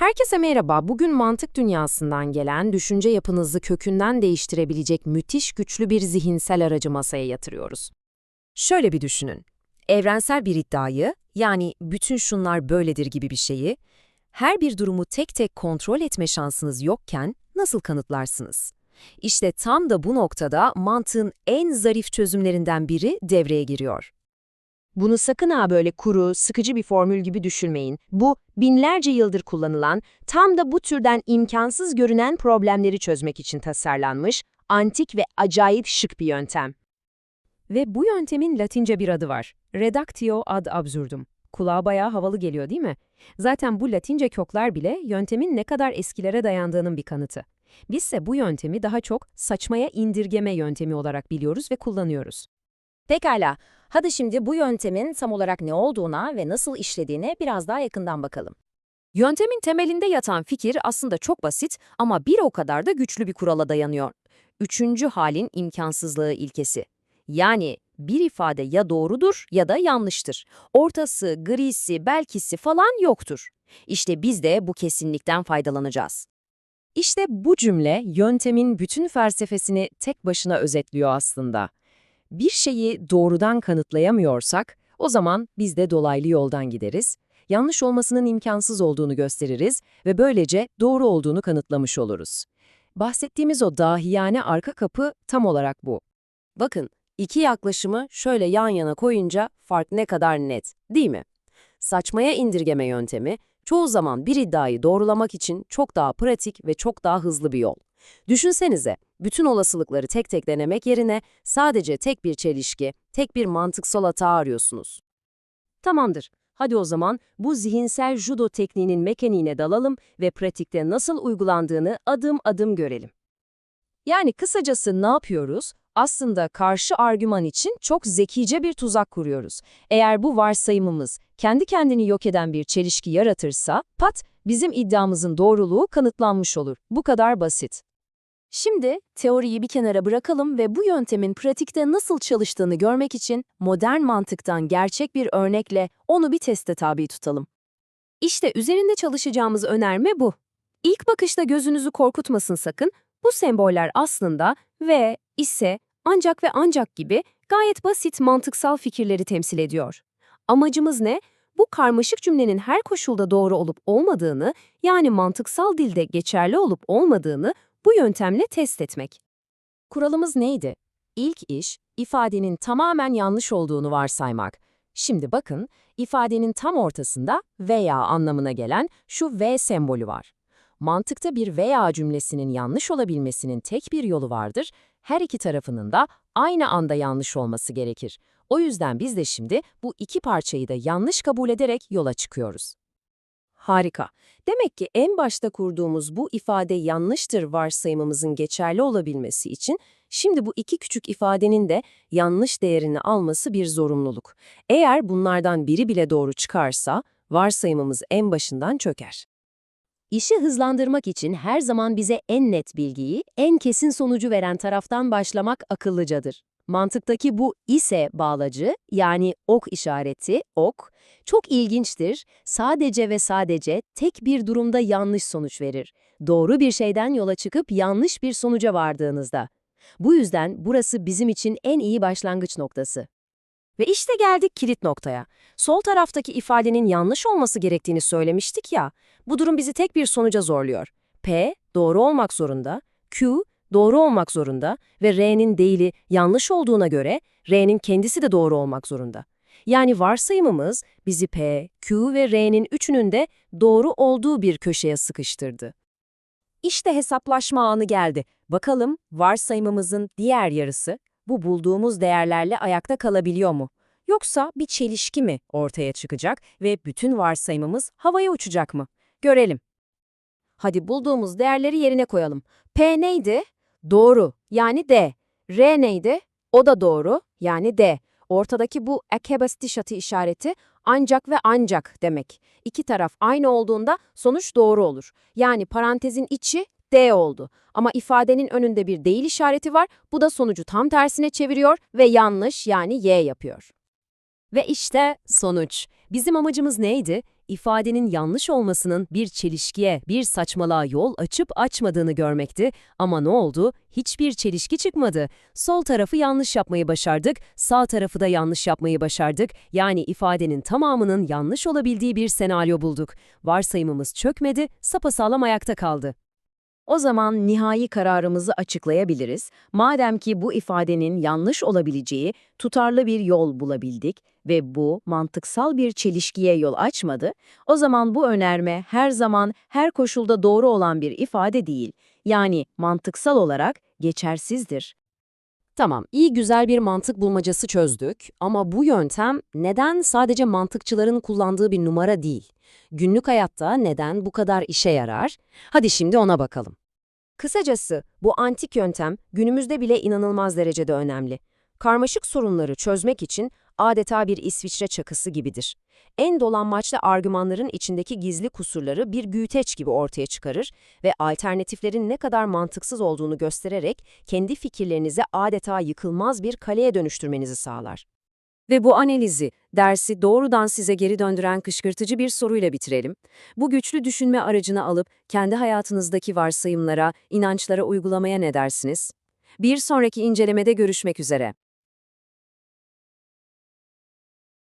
Herkese merhaba. Bugün mantık dünyasından gelen, düşünce yapınızı kökünden değiştirebilecek müthiş güçlü bir zihinsel aracı masaya yatırıyoruz. Şöyle bir düşünün. Evrensel bir iddiayı, yani bütün şunlar böyledir gibi bir şeyi, her bir durumu tek tek kontrol etme şansınız yokken nasıl kanıtlarsınız? İşte tam da bu noktada mantığın en zarif çözümlerinden biri devreye giriyor. Bunu sakın ha böyle kuru, sıkıcı bir formül gibi düşünmeyin. Bu, binlerce yıldır kullanılan, tam da bu türden imkansız görünen problemleri çözmek için tasarlanmış, antik ve acayip şık bir yöntem. Ve bu yöntemin latince bir adı var. Reductio ad absurdum. Kulağa bayağı havalı geliyor değil mi? Zaten bu latince kökler bile yöntemin ne kadar eskilere dayandığının bir kanıtı. Bizse bu yöntemi daha çok saçmaya indirgeme yöntemi olarak biliyoruz ve kullanıyoruz. Pekala, hadi şimdi bu yöntemin tam olarak ne olduğuna ve nasıl işlediğine biraz daha yakından bakalım. Yöntemin temelinde yatan fikir aslında çok basit ama bir o kadar da güçlü bir kurala dayanıyor. Üçüncü halin imkansızlığı ilkesi. Yani bir ifade ya doğrudur ya da yanlıştır. Ortası, grisi, belkisi falan yoktur. İşte biz de bu kesinlikten faydalanacağız. İşte bu cümle yöntemin bütün felsefesini tek başına özetliyor aslında. Bir şeyi doğrudan kanıtlayamıyorsak, o zaman biz de dolaylı yoldan gideriz, yanlış olmasının imkansız olduğunu gösteririz ve böylece doğru olduğunu kanıtlamış oluruz. Bahsettiğimiz o dahiyane arka kapı tam olarak bu. Bakın, iki yaklaşımı şöyle yan yana koyunca fark ne kadar net, değil mi? Saçmaya indirgeme yöntemi, çoğu zaman bir iddiayı doğrulamak için çok daha pratik ve çok daha hızlı bir yol. Düşünsenize, bütün olasılıkları tek tek denemek yerine sadece tek bir çelişki, tek bir mantıksal hata arıyorsunuz. Tamamdır. Hadi o zaman bu zihinsel judo tekniğinin mekaniğine dalalım ve pratikte nasıl uygulandığını adım adım görelim. Yani kısacası ne yapıyoruz? Aslında karşı argüman için çok zekice bir tuzak kuruyoruz. Eğer bu varsayımımız kendi kendini yok eden bir çelişki yaratırsa, pat, bizim iddiamızın doğruluğu kanıtlanmış olur. Bu kadar basit. Şimdi teoriyi bir kenara bırakalım ve bu yöntemin pratikte nasıl çalıştığını görmek için modern mantıktan gerçek bir örnekle onu bir teste tabi tutalım. İşte üzerinde çalışacağımız önerme bu. İlk bakışta gözünüzü korkutmasın sakın, bu semboller aslında ve, ise, ancak ve ancak gibi gayet basit mantıksal fikirleri temsil ediyor. Amacımız ne? Bu karmaşık cümlenin her koşulda doğru olup olmadığını, yani mantıksal dilde geçerli olup olmadığını bu yöntemle test etmek. Kuralımız neydi? İlk iş, ifadenin tamamen yanlış olduğunu varsaymak. Şimdi bakın, ifadenin tam ortasında veya anlamına gelen şu V sembolü var. Mantıkta bir veya cümlesinin yanlış olabilmesinin tek bir yolu vardır, her iki tarafının da aynı anda yanlış olması gerekir. O yüzden biz de şimdi bu iki parçayı da yanlış kabul ederek yola çıkıyoruz. Harika. Demek ki en başta kurduğumuz bu ifade yanlıştır varsayımımızın geçerli olabilmesi için şimdi bu iki küçük ifadenin de yanlış değerini alması bir zorunluluk. Eğer bunlardan biri bile doğru çıkarsa varsayımımız en başından çöker. İşi hızlandırmak için her zaman bize en net bilgiyi, en kesin sonucu veren taraftan başlamak akıllıcadır. Mantıktaki bu ise bağlacı yani ok işareti, ok, çok ilginçtir. Sadece ve sadece tek bir durumda yanlış sonuç verir. Doğru bir şeyden yola çıkıp yanlış bir sonuca vardığınızda. Bu yüzden burası bizim için en iyi başlangıç noktası. Ve işte geldik kilit noktaya. Sol taraftaki ifadenin yanlış olması gerektiğini söylemiştik ya, bu durum bizi tek bir sonuca zorluyor. P, doğru olmak zorunda, Q, doğru olmak zorunda ve R'nin değili yanlış olduğuna göre R'nin kendisi de doğru olmak zorunda. Yani varsayımımız bizi P, Q ve R'nin üçünün de doğru olduğu bir köşeye sıkıştırdı. İşte hesaplaşma anı geldi. Bakalım varsayımımızın diğer yarısı bu bulduğumuz değerlerle ayakta kalabiliyor mu? Yoksa bir çelişki mi ortaya çıkacak ve bütün varsayımımız havaya uçacak mı? Görelim. Hadi bulduğumuz değerleri yerine koyalım. P neydi? Doğru, yani D. R neydi? O da doğru, yani D. Ortadaki bu ekebastişatı işareti ancak ve ancak demek. İki taraf aynı olduğunda sonuç doğru olur. Yani parantezin içi D oldu. Ama ifadenin önünde bir değil işareti var. Bu da sonucu tam tersine çeviriyor ve yanlış yani Y yapıyor. Ve işte sonuç. Bizim amacımız neydi? İfadenin yanlış olmasının bir çelişkiye, bir saçmalığa yol açıp açmadığını görmekti. Ama ne oldu? Hiçbir çelişki çıkmadı. Sol tarafı yanlış yapmayı başardık, sağ tarafı da yanlış yapmayı başardık. Yani ifadenin tamamının yanlış olabildiği bir senaryo bulduk. Varsayımımız çökmedi, sapasağlam ayakta kaldı. O zaman nihai kararımızı açıklayabiliriz. Madem ki bu ifadenin yanlış olabileceği tutarlı bir yol bulabildik ve bu mantıksal bir çelişkiye yol açmadı, o zaman bu önerme her zaman her koşulda doğru olan bir ifade değil. Yani mantıksal olarak geçersizdir. Tamam, iyi güzel bir mantık bulmacası çözdük ama bu yöntem neden sadece mantıkçıların kullandığı bir numara değil? Günlük hayatta neden bu kadar işe yarar? Hadi şimdi ona bakalım. Kısacası bu antik yöntem günümüzde bile inanılmaz derecede önemli. Karmaşık sorunları çözmek için adeta bir İsviçre çakısı gibidir. En dolanmaçlı argümanların içindeki gizli kusurları bir büyüteç gibi ortaya çıkarır ve alternatiflerin ne kadar mantıksız olduğunu göstererek kendi fikirlerinizi adeta yıkılmaz bir kaleye dönüştürmenizi sağlar. Ve bu analizi, dersi doğrudan size geri döndüren kışkırtıcı bir soruyla bitirelim. Bu güçlü düşünme aracını alıp kendi hayatınızdaki varsayımlara, inançlara uygulamaya ne dersiniz? Bir sonraki incelemede görüşmek üzere.